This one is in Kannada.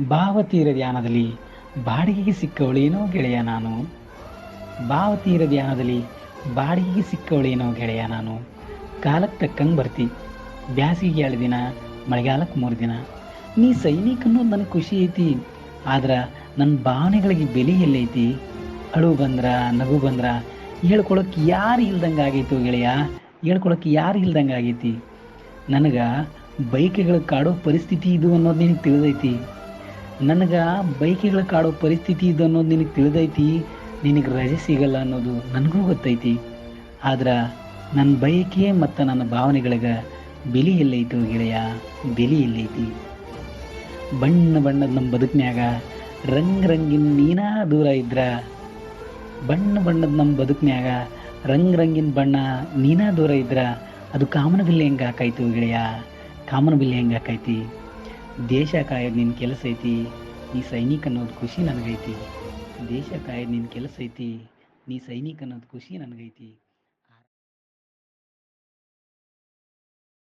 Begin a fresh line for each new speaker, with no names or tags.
ಭಾವತೀರ ಧ್ಯಾನದಲ್ಲಿ ಬಾಡಿಗೆಗೆ ಸಿಕ್ಕವಳೇನೋ ಗೆಳೆಯ ನಾನು. ಭಾವತೀರ ಧ್ಯಾನದಲ್ಲಿ ಬಾಡಿಗೆಗೆ ಸಿಕ್ಕವಳೇನೋ ಗೆಳೆಯ ನಾನು. ಕಾಲಕ್ಕೆ ತಕ್ಕಂಗೆ ಬರ್ತಿ. ಬ್ಯಾಸಿಗೆ ಎರಡು ದಿನ ಮಳೆಗಾಲಕ್ಕೆ ಮೂರು ದಿನ. ನೀ ಸೈನಿಕ ಅನ್ನೋದು ನನಗೆ ಖುಷಿ ಐತಿ. ಆದ್ರೆ ನನ್ನ ಭಾವನೆಗಳಿಗೆ ಬೆಲೆ ಎಲ್ಲೈತಿ. ಅಳು ಬಂದ್ರ, ನಗು ಬಂದ್ರ ಹೇಳ್ಕೊಳಕ್ಕೆ ಯಾರು ಇಲ್ದಂಗೆ ಆಗೈತು ಗೆಳೆಯ ಹೇಳ್ಕೊಳಕ್ಕೆ ಯಾರು ಇಲ್ದಂಗೆ ಆಗೈತಿ. ನನಗೆ ಬೈಕ್ಗಳು ಕಾಡೋ ಪರಿಸ್ಥಿತಿ ಇದು ಅನ್ನೋದು ನಿನಗೆ ತಿಳಿದೈತಿ. ನನಗೆ ಬೈಕ್ಗಳು ಕಾಡೋ ಪರಿಸ್ಥಿತಿ ಇದು ಅನ್ನೋದು ನಿನಗೆ ತಿಳಿದೈತಿ? ನಿನಗೆ ರಜೆ ಸಿಗಲ್ಲ ಅನ್ನೋದು ನನಗೂ ಗೊತ್ತೈತಿ. ಆದ್ರೆ ನನ್ನ ಬಯಕೆ ಮತ್ತು ನನ್ನ ಭಾವನೆಗಳಿಗೆ ಬೆಲಿ ಎಲ್ಲೈತು ಗೆಳೆಯ, ಬೆಲಿ ಎಲ್ಲೈತಿ. ಬಣ್ಣ ಬಣ್ಣದ ನಮ್ಮ ಬದುಕಿನ್ಯಾಗ ರಂಗ್ ರಂಗಿನ ನೀನಾ ದೂರ ಇದ್ರ. ಬಣ್ಣ ಬಣ್ಣದ ನಮ್ಮ ಬದುಕಿನ್ಯಾಗ ರಂಗ್ ರಂಗಿನ ಬಣ್ಣ ನೀನಾ ದೂರ ಇದ್ರ. ಅದು ಕಾಮನಬಿಲ್ಲೆ ಹೆಂಗೆ ಹಾಕಾಯ್ತು ಗೆಳೆಯ? ಕಾಮನಬಿಲ್ಲೆ ಹೆಂಗೆ ಹಾಕೈತಿ ದೇಶ ಕಾಯೋದು ನಿನ್ನ ಕೆಲಸ ಐತಿ, ನೀ ಸೈನಿಕ ಅನ್ನೋದು ಖುಷಿ ನನಗೈತಿ. ದೇಶ ಕಾಯೋದು ನಿನ್ನ ಕೆಲಸ ಐತಿ, ನೀ ಸೈನಿಕ ಅನ್ನೋದು ಖುಷಿ ನನಗೈತಿ.